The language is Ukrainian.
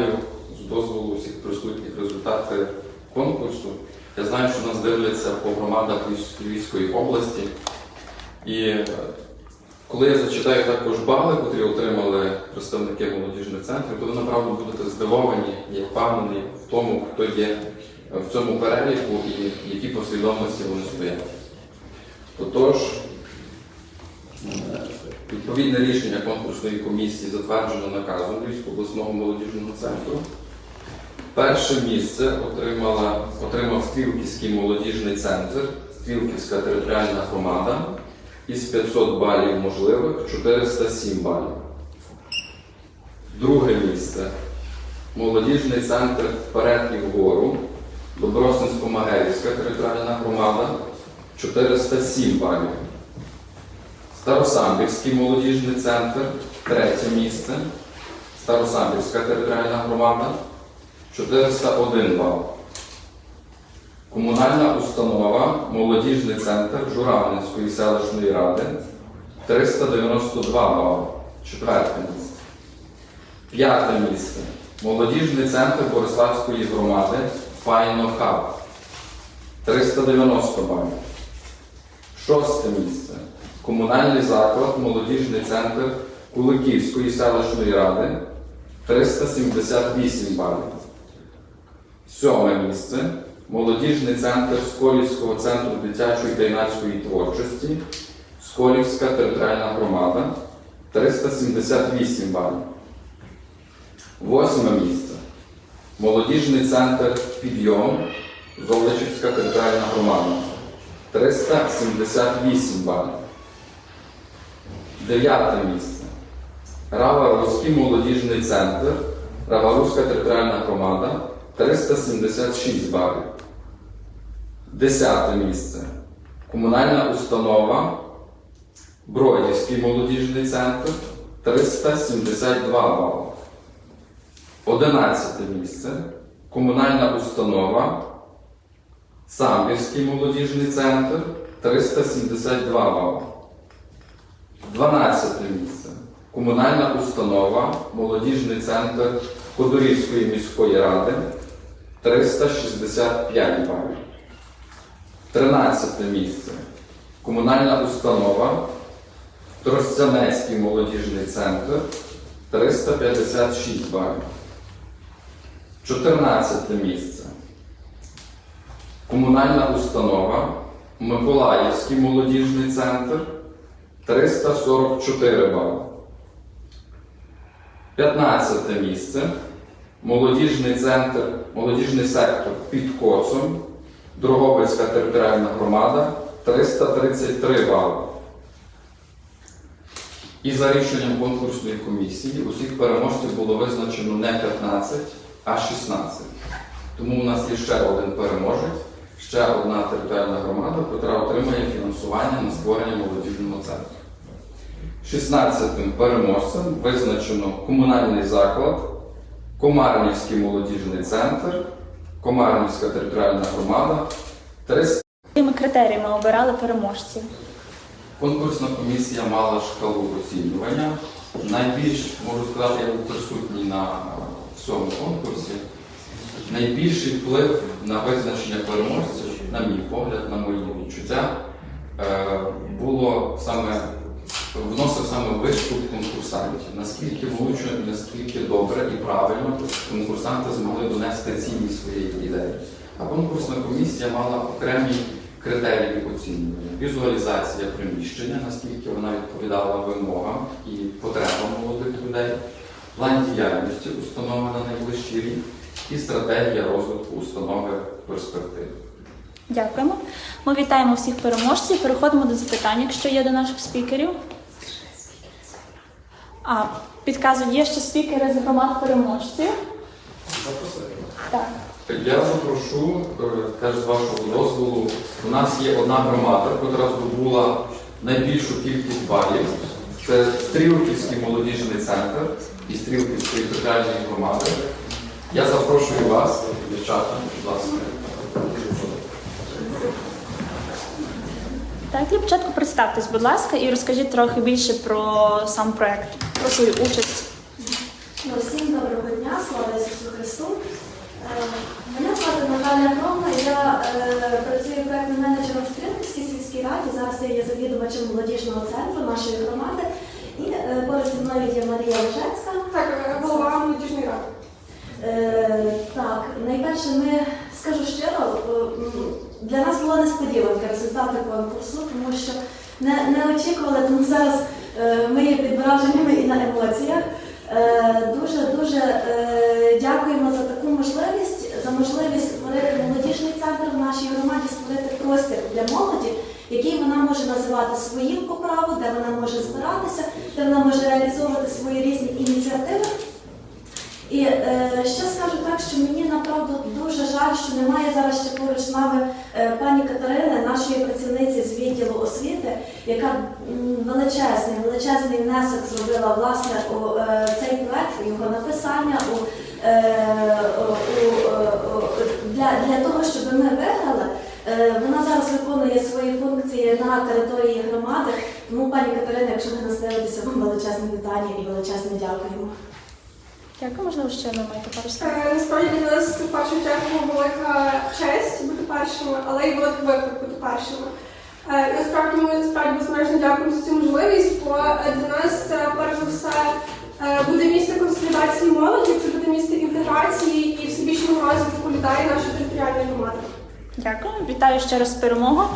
зачитаю з дозволу всіх присутніх результати конкурсу. Я знаю, що нас дивляться по громадах Львівської області. І е, коли я зачитаю також бали, які отримали представники молодіжних центрів, то ви направду будете здивовані, я впевнений в тому, хто є в цьому переліку і в якій послідовності вони стоять. Отож, відповідне рішення конкурсної комісії затверджено наказом Львівського обласного молодіжного центру. Перше місце отримала, отримав Стрілківський молодіжний центр, Стрілківська територіальна громада із 500 балів можливих 407 балів. Друге місце молодіжний центр Вперед і вгору, Добросинсько-Магерівська територіальна громада 407 балів. Старосамбірський молодіжний центр, третє місце. Старосамбірська територіальна громада 401 бал. Комунальна установа Молодіжний центр Журавницької селищної ради 392 бали. Четверте місце. П'яте місце. Молодіжний центр Бориславської громади Файно Хаб 390 балів. Шосте місце. Комунальний заклад Молодіжний центр Куликівської селищної ради 378 балів. Сьоме місце. Молодіжний центр Сколівського центру дитячої та юнацької творчості, Сколівська територіальна громада 378 балів. Восьме місце. Молодіжний центр Підйом, Золочівська територіальна громада 378 балів. Дев'яте місце. Рава-Руський молодіжний центр, Рава-Руська територіальна громада 376 балів. Десяте місце. Комунальна установа Бродівський молодіжний центр 372 бали. Одинадцяте місце. Комунальна установа Самбірський молодіжний центр 372 бали. 12 місце. Комунальна установа Молодіжний центр Ходорівської міської ради 365 балів. 13 місце. Комунальна установа Тростянецький молодіжний центр 356 балів. 14 місце. Комунальна установа Миколаївський молодіжний центр 344 бали. 15 місце. Молодіжний центр, молодіжний сектор під Коцом, Дрогобицька територіальна громада 333 бали. І за рішенням конкурсної комісії усіх переможців було визначено не 15, а 16. Тому у нас є ще один переможець, ще одна територіальна громада, яка отримає фінансування на створення молодіжного центру. 16-тим переможцем визначено комунальний заклад, Комарнівський молодіжний центр, Комарнівська територіальна громада. 300 Якими критеріями обирали переможців? Конкурсна комісія мала шкалу оцінювання. Найбільш, можу сказати, я був присутній на всьому конкурсі. Найбільший вплив на визначення переможців, на мій погляд, на мої відчуття, е, було саме вносив саме виступ конкурсантів. Наскільки влучно, наскільки добре і правильно конкурсанти змогли донести цінність своєї ідеї. А конкурсна комісія мала окремі критерії оцінювання. Візуалізація приміщення, наскільки вона відповідала вимогам і потребам молодих людей, план діяльності установи на найближчий рік і стратегія розвитку установи в перспективі. Дякуємо. Ми вітаємо всіх переможців. Переходимо до запитань, якщо є до наших спікерів. А, підказую, є ще спікери з громад переможців. Так. Я запрошу, е, теж з вашого дозволу, у нас є одна громада, яка здобула найбільшу кількість балів. Це Стрілківський молодіжний центр і Стрілківської територіальної громади. Я запрошую вас, дівчата, будь ласка. Так, для початку представтесь, будь ласка, і розкажіть трохи більше про сам проект, про свою участь. Ну, Всім доброго дня, слава Ісусу Христу. Е, Мене звати Наталя Громна, я е, працюю проектним менеджером в Стрілківській сільській раді. Зараз я є завідувачем молодіжного центру нашої громади. І е, поруч зі мною є Марія Лежецька. Так, е, голова молодіжної ради. Е, так, найперше, ми скажу щиро, е, м, для нас була несподіванка результати конкурсу, тому що не, не очікували, тому зараз е, ми є під враженнями і на емоціях. Е, дуже дуже е, дякуємо за таку можливість, за можливість створити молодіжний центр в нашій громаді, створити простір для молоді, який вона може називати своїм по праву, де вона може збиратися, де вона може реалізовувати свої різні ініціативи. І е, ще скажу так, що мені направду жаль, що немає зараз ще поруч з нами е, пані Катерини, нашої працівниці з відділу освіти, яка величезний, величезний внесок зробила власне у е, цей проект, його написання, е, у, у, для, для того, щоб ми виграли. Вона зараз виконує свої функції на території громади. Тому, пані Катерина, якщо ви нас дивитеся, вам величезне вітання і величезне дякуємо. Дякую, можливо, ще ви маєте пару слів. Е, Насправді для нас в першу чергу велика честь бути першими, але й великий виклик бути першими. Е, Насправді ми насправді безмежно дякуємо за цю можливість, бо е, для нас це перш за все буде місце консолідації молоді, це буде місце інтеграції і всебічного розвитку людей нашої територіальної громади. Дякую, вітаю ще раз з перемогою.